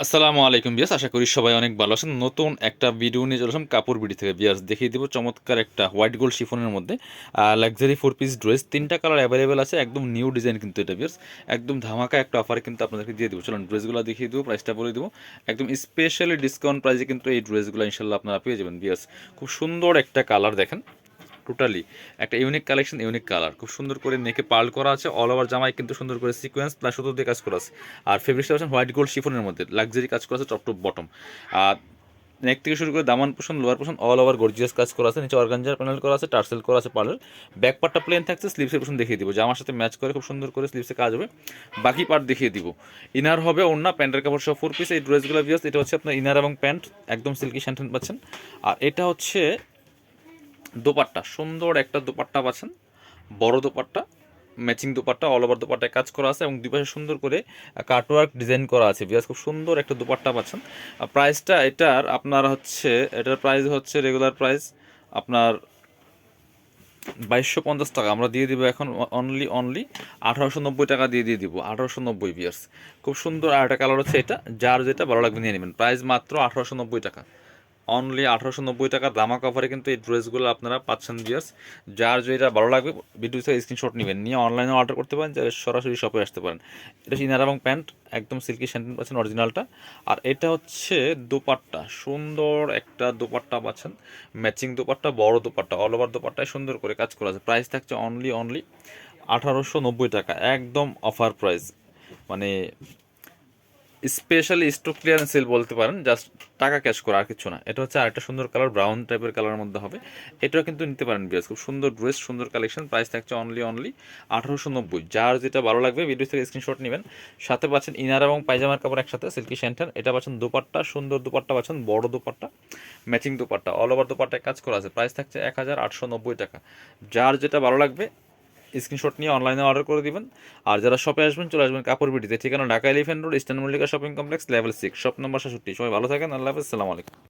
আসসালামু আলাইকুম বিয়াস আশা করি সবাই অনেক ভালো আছেন। নতুন একটা ভিডিও নিয়ে চলে আসলাম কাপড় বিডি থেকে। বিয়াস দেখিয়ে দিব চমৎকার একটা হোয়াইট গোল্ড শিফনের মধ্যে লাক্সারি ফোর পিস ড্রেস তিনটা কালার অ্যাভেলেবেল আছে, একদম নিউ ডিজাইন কিন্তু এটা বিয়াস একদম ধামাকা একটা অফার কিন্তু আপনাদেরকে দিয়ে দেবো। চলুন ড্রেসগুলো দেখিয়ে দেবো প্রাইসটা বলে দেবো। একদম স্পেশালি ডিসকাউন্ট প্রাইসে কিন্তু এই ড্রেসগুলো ইনশাল্লাহ আপনারা পেয়ে যাবেন বিয়াস খুব সুন্দর একটা কালার দেখেন। টোটালি একটা ইউনিক কালেকশন ইউনিক কালার খুব সুন্দর করে নেকে পার্ল করা আছে অল ওভার জামাই কিন্তু সুন্দর করে সিকোয়েন্স প্লাস সুতো দিয়ে কাজ করা আছে। আর ফেব্রিক্সটা হচ্ছে হোয়াইট গোল্ড শিফনের মধ্যে লাক্সারি কাজ করা আছে টপ টপ বটম আর নেক থেকে শুরু করে দামান পোষণ লোয়ার পোষণ অল ওভার গর্জিয়াস কাজ করা আছে, নিচে অর্গানজার প্যানেল করা আছে টার্সেল করা আছে পার্লার ব্যাক পার্টটা প্লেন থাকছে স্লিভসের পোষণ দেখিয়ে দিব। জামার সাথে ম্যাচ করে খুব সুন্দর করে স্লিভসে কাজ হবে। বাকি পার্ট দেখিয়ে দিব। ইনার হবে অন্য প্যান্টের কাপড় সহ ফোর পিস এই ড্রেসগুলো বিয়াস এটা হচ্ছে আপনার ইনার এবং প্যান্ট একদম সিল্কি স্যান্টেন পাচ্ছেন। আর এটা হচ্ছে দোপাট্টা, সুন্দর একটা দোপাট্টা পাচ্ছেন। বড় dupatta matching dupatta all over দোপাট্টায় কাজ করা আছে এবং দুই পাশে সুন্দর করে কাটওয়ার্ক ডিজাইন করা আছে। বিয়াস খুব সুন্দর একটা দোপাট্টা পাচ্ছেন। প্রাইসটা এটার আপনার হচ্ছে, এটার প্রাইস হচ্ছে রেগুলার প্রাইস আপনার বাইশশো পঞ্চাশ টাকা। আমরা দিয়ে দিব এখন অনলি অনলি আঠারোশো নব্বই টাকা দিয়ে দিয়ে দিব। আঠারোশো নব্বই বিয়ার্স খুব সুন্দর আর একটা কালার হচ্ছে এটা। যার যেটা ভালো লাগবে নিয়ে নেবেন। প্রাইস মাত্র আঠারোশো নব্বই টাকা। অনলি আঠারোশো নব্বই টাকার দামা কভারে কিন্তু এই ড্রেসগুলো আপনারা পাচ্ছেন বিয়ার্স যার যেটা ভালো লাগবে ভিডিও থেকে স্ক্রিনশট নেবেন। নিয়ে অনলাইনে অর্ডার করতে পারেন যারা সরাসরি শপে আসতে পারেন। এটা ইনার এবং প্যান্ট, একদম সিল্কি স্যান্টেন পাচ্ছেন অরিজিনালটা আর এটা হচ্ছে দোপাট্টা, সুন্দর একটা দোপাট্টা পাচ্ছেন। ম্যাচিং দোপাট্টা, বড় দোপাট্টা অল ওভার দোপাট্টায় সুন্দর করে কাজ করা আছে। প্রাইস থাকছে অনলি অনলি আঠারোশো নব্বই টাকা, একদম অফার প্রাইস মানে স্পেশালি স্টক ক্লিয়ারেন্স সেল বলতে পারেন, জাস্ট টাকা ক্যাশ করা, আর কিছু না। এটা হচ্ছে আরেকটা সুন্দর কালার, ব্রাউন টাইপের কালারের মধ্যে হবে। এটাও কিন্তু নিতে পারেন বিয়াস খুব সুন্দর ড্রেস সুন্দর কালেকশন প্রাইস থাকছে অনলি অনলি আঠারোশো নব্বই। যার যেটা ভালো লাগবে ভিডিও থেকে স্ক্রিনশট নেবেন। সাথে পাচ্ছেন ইনার এবং পায়জামার কাপড় একসাথে সিল্কি স্যান্টার এটা পাচ্ছেন দুপাট্টা, সুন্দর দুপাট্টা পাচ্ছেন, বড় dupatta matching dupatta. All over দুপাট্টায় কাজ করা আছে। প্রাইস থাকছে এক হাজার আটশো নব্বই টাকা। যার যেটা ভালো লাগবে স্ক্রিনশট নিয়ে অনলাইনে অর্ডার করে দিবেন। আর যারা শপে আসবেন, চলে আসবেন কাপড় বিটিতে। ঠিকানা Dhaka elephant road, eastern Mallika shopping complex level six shop number সাতষট্টি সবাই ভালো থাকেন, আল্লাহ হাফেজ আলাইকুম।